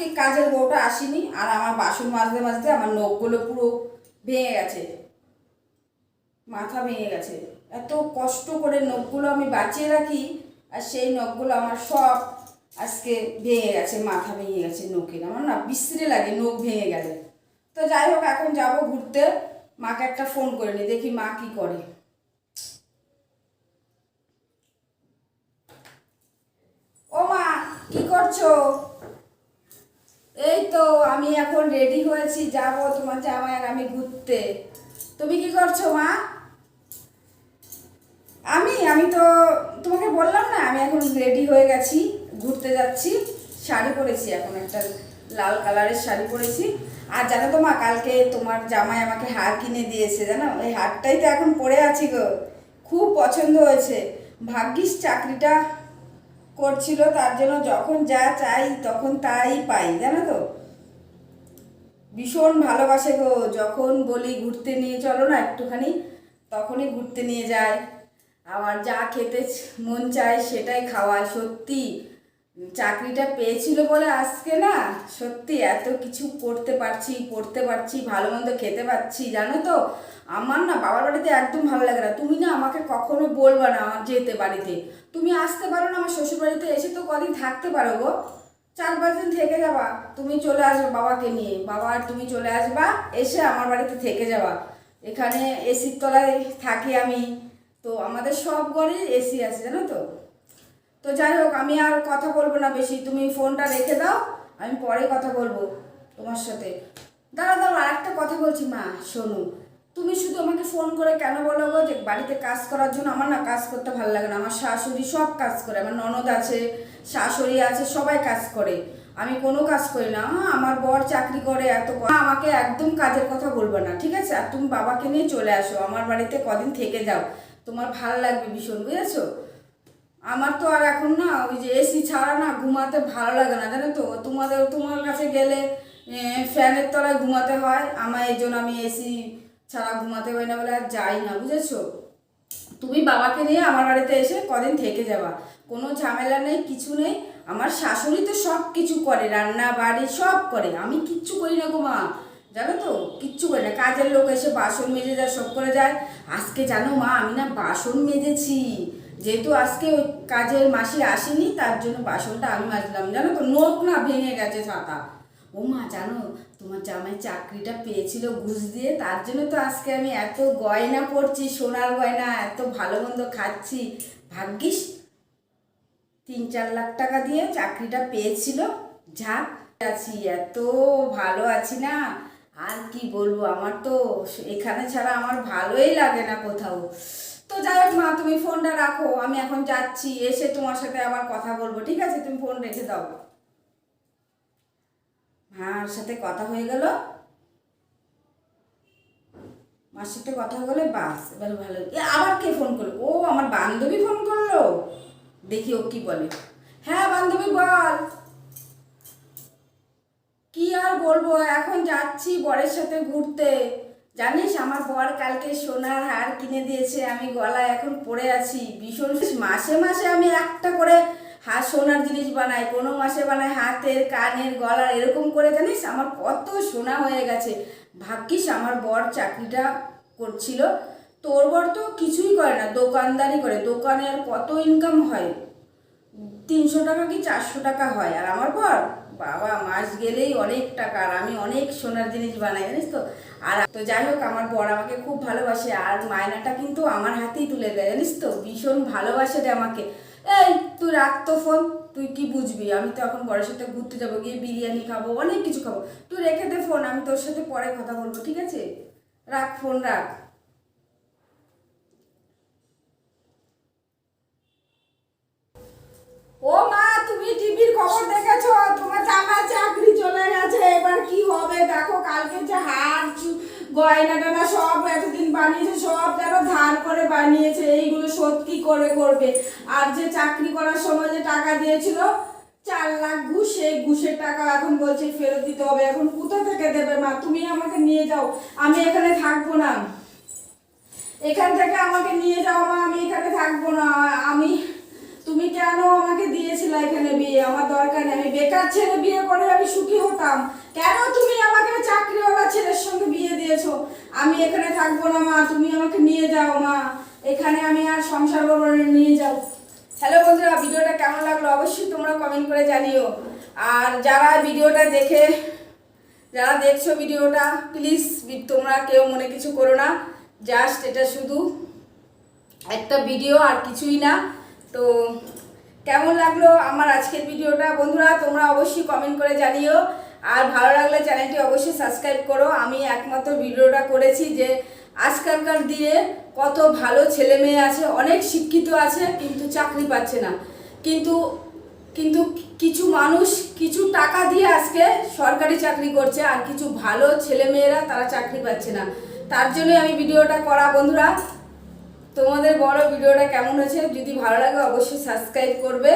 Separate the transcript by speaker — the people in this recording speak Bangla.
Speaker 1: আজকে কাজের বউটা আসেনি, আর আমার বাসন মাজতে মাজতে আমার নখগুলো পুরো ভেঙে গেছে। মাথা ভেঙে গেছে। এত কষ্ট করে নখগুলো আমি বাঁচিয়ে রাখি, আর সেই নখগুলো আমার সব আজকে ভেঙে গেছে, মাথা ভেঙে গেছে নখের। আমার না বিশ্রী লাগে নখ ভেঙে গেলে। তো যাই হোক, এখন যাব ঘুরতে। মাকে একটা ফোন করে নি, দেখি মা কি করে। ও মা, কি করছ? এই তো আমি এখন রেডি হয়েছি, যাব তোমার জামাই আমি ঘুরতে। তুমি কি করছ, মা? আমি আমি তো তোমাকে বললাম না, আমি এখন রেডি হয়ে গেছি, ঘুরতে যাচ্ছি। শাড়ি পরেছি, এখন একটা লাল কালারের শাড়ি পরেছি। আর জানো তো মা, কালকে তোমার জামাই আমাকে হার কিনে দিয়েছে, জানো? এই হারটাই তো এখন পরে আছি গো। খুব পছন্দ হয়েছে। ভাগ্যিস চাকরিটা করছিল, তার জন্য যখন যা চাই তখন তাই পাই, জানো তো? ভীষণ ভালোবাসে গো, যখন বলি ঘুরতে নিয়ে চলো না একটুখানি, তখনই ঘুরতে নিয়ে যায়। আমার যা খেতে মন চায় সেটাই খাওয়ায়, সত্যি। চাকরিটা পেয়েছিল বলে আজকে না সত্যি এত কিছু করতে পারছি, পড়তে পারছি, ভালো মন্দ খেতে পারছি জানো তো? আমার না বাবার বাড়িতে একদম ভালো লাগে না। তুমি না আমাকে কখনো বলবা না আমার যেতে বাড়িতে। তুমি আসতে পারো না আমার শ্বশুর বাড়িতে এসে তো কদিন থাকতে পারো গো। চার পাঁচ দিন থেকে যাবা, তুমি চলে আসবে বাবাকে নিয়ে। বাবা আর তুমি চলে আসবা, এসে আমার বাড়িতে থেকে যাবা। এখানে এসির তলায় থাকি আমি। তো আমাদের সব ঘরে এসি আছে, জানো তো? তো যাই হোক, আমি আর কথা বলব না বেশি। তুমি ফোনটা রেখে দাও, আমি পরে কথা বলব তোমার সাথে। দাঁড়া দাঁড়া আরেকটা কথা বলছি, মা, শোনো। তুমি শুধু আমাকে ফোন করে কেন বলো গো যে বাড়িতে কাজ করার জন্য আমার না কাজ করতে ভালো লাগে না। আমার শাশুড়ি সব কাজ করে, আমার ননদ আছে, শাশুড়ি আছে, সবাই কাজ করে। আমি কোনো কাজ করি না। আমার বর চাকরি করে, এত আমাকে একদম কাজের কথা বলবে না, ঠিক আছে? আর তুমি বাবাকে নিয়ে চলে আসো, আমার বাড়িতে কদিন থেকে যাও। তোমার ভালো লাগবে ভীষণ, বুঝেছ? আমার তো আর এখন না, ওই যে এসি ছাড়া না ঘুমাতে ভালো লাগে না, জানো তো? তোমাদের, তোমার কাছে গেলে ফ্যানের তলায় ঘুমাতে হয়। আমার এই জন্য আমি এসি ছাড়া ঘুমাতে পারি না বলে আর যাই না, বুঝেছ? তুমি বাবাকে নিয়ে আমার বাড়িতে এসে কদিন থেকে যাবা। কোনো ঝামেলা নেই, কিছু নেই। আমার শাশুড়ি তো সব কিছু করে, রান্না, বাড়ি সব করে। আমি কিচ্ছু করি না গো মা, জানো তো? কিচ্ছু করি না। কাজের লোক এসে বাসন মেজে যায়, সব করে যায়। আজকে জানো মা, আমি না বাসন মেজেছি। যেহেতু আজকে ওই কাজের মাসি আসেনি, তার জন্য বাসনটা আমি মাজলাম। জানো তো, নোখ না ভেঙে গেছে ছাতা। ও মা, জানো, তোমার জামাই চাকরিটা পেয়েছিল ঘুষ দিয়ে, তার জন্য তো আজকে আমি এত গয়না পরছি সোনার গয়না, এত ভালো মন্দ খাচ্ছি। ভাগ্যিস, তিন চার লাখ টাকা দিয়ে চাকরিটা পেয়েছিল। যাক আছি, এত ভালো আছি না। আর কি বলব, আমার তো এখানে ছাড়া আমার ভালোই লাগে না কোথাও। তো যাই হোক মা, তুমি ফোনটা রাখো, আমি এখন যাচ্ছি, এসে তোমার সাথে আবার কথা বলব, ঠিক আছে? তুমি ফোন রেখে দাও। মার সাথে কথা হয়ে গেল। মার সাথে কথা হয়ে গেলে, বাস, এবার ভালো আবার কে ফোন করল? ও, আমার বান্ধবী ফোন করল। দেখি ও কি বলে। হ্যাঁ বান্ধবী, বল। কি আর বলব? এখন যাচ্ছি বরের সাথে ঘুরতে। জানিস আমার বর কালকে সোনার হার কিনে দিয়েছে, আমি গলায় এখন পরে আছি। ভীষণ মাসে মাসে আমি একটা করে হাত সোনার জিনিস বানাই, কোনো মাসে বানাই হাতের, কানের, গলার, এরকম করে জানিস আমার কত সোনা হয়ে গেছে। ভাগ্যিস আমার বর চাকরিটা করছিল, তোর বর তো কিছুই করে না, দোকানদারি করে, দোকানে আর কত ইনকাম হয়? তিনশো টাকা কি চারশো টাকা হয়? আর আমার বর? বাবা, মাস গেলেই অনেক টাকা, আর আমি অনেক সোনার জিনিস বানাই, জানিস তো? আর তো যাই হোক, আমার বর আমাকে খুব ভালোবাসে আর মায়নাটা কিন্তু আমার হাতেই তুলে দেয়, জানিস তো? ভীষণ ভালোবাসে রে আমাকে। এই, তুই রাখ তো ফোন, তুই কি বুঝবি? আমি তো এখন বরের সাথে ঘুরতে যাব, গিয়ে বিরিয়ানি খাব, অনেক কিছু খাব। তুই রেখে দে ফোন, আমি তোর সাথে পরে কথা বলব, ঠিক আছে? রাখ, ফোন রাখ ও মা তুমি টিভির খবর দেখেছ তোমার জামাই চাকরি চলে গেছে এবার কি হবে দেখো কালকে যে হার চু- গয়না টানা সব এতদিন বানিয়েছে, সব যেন ধার করে বানিয়েছে, এইগুলো কি করে করবে? আর যে চাকরি করার সময় যে টাকা দিয়েছিল, চার লাখ ঘুষ, সেই ঘুষের টাকা এখন বলছে ফেরত দিতে হবে। এখন কোথা থেকে দেবে মা? তুমি আমাকে নিয়ে যাও। আমি এখানে থাকব না। এখান থেকে আমাকে নিয়ে যাও মা, আমি এখানে থাকব না। আমি, তুমি কেন আমাকে দিয়েছিলে এখানে বিয়ে? আমার দরকার নেই। আমি বেকার ছেলে বিয়ে করে আমি সুখী আমি এখানে থাকব না, মা। তুমি আমাকে নিয়ে যাও, মা। এখানে আমি আর সংসার করব নিয়ে যাও। হ্যালো বন্ধুরা, ভিডিওটা কেমন লাগল অবশ্যই তোমরা কমেন্ট করে জানিও। আর যারা ভিডিওটা দেখে, যারা দেখছ ভিডিওটা প্লিজ তোমরা কেউ মনে কিছু করো না। জাস্ট এটা শুধু একটা ভিডিও আর কিছুই না। তো কেমন লাগল আমার আজকের ভিডিওটা? বন্ধুরা, তোমরা অবশ্যই কমেন্ট করে জানিও। আর ভালো লাগলে চ্যানেলটি অবশ্যই সাবস্ক্রাইব করো। আমি একমাত্র ভিডিওটা করেছি যে আজকালকার দিনে কত ভালো ছেলে মেয়ে আছে, অনেক শিক্ষিত আছে, কিন্তু চাকরি পাচ্ছে না। কিন্তু কিন্তু কিছু মানুষ কিছু টাকা দিয়ে আজকে সরকারি চাকরি করছে আর কিছু ভালো ছেলে মেয়েরা তারা চাকরি পাচ্ছে না। তার জন্যই আমি ভিডিওটা করা। বন্ধুরা, তোমাদের বড় ভিডিওটা কেমন হয়েছে? যদি ভালো লাগে অবশ্যই সাবস্ক্রাইব করবে।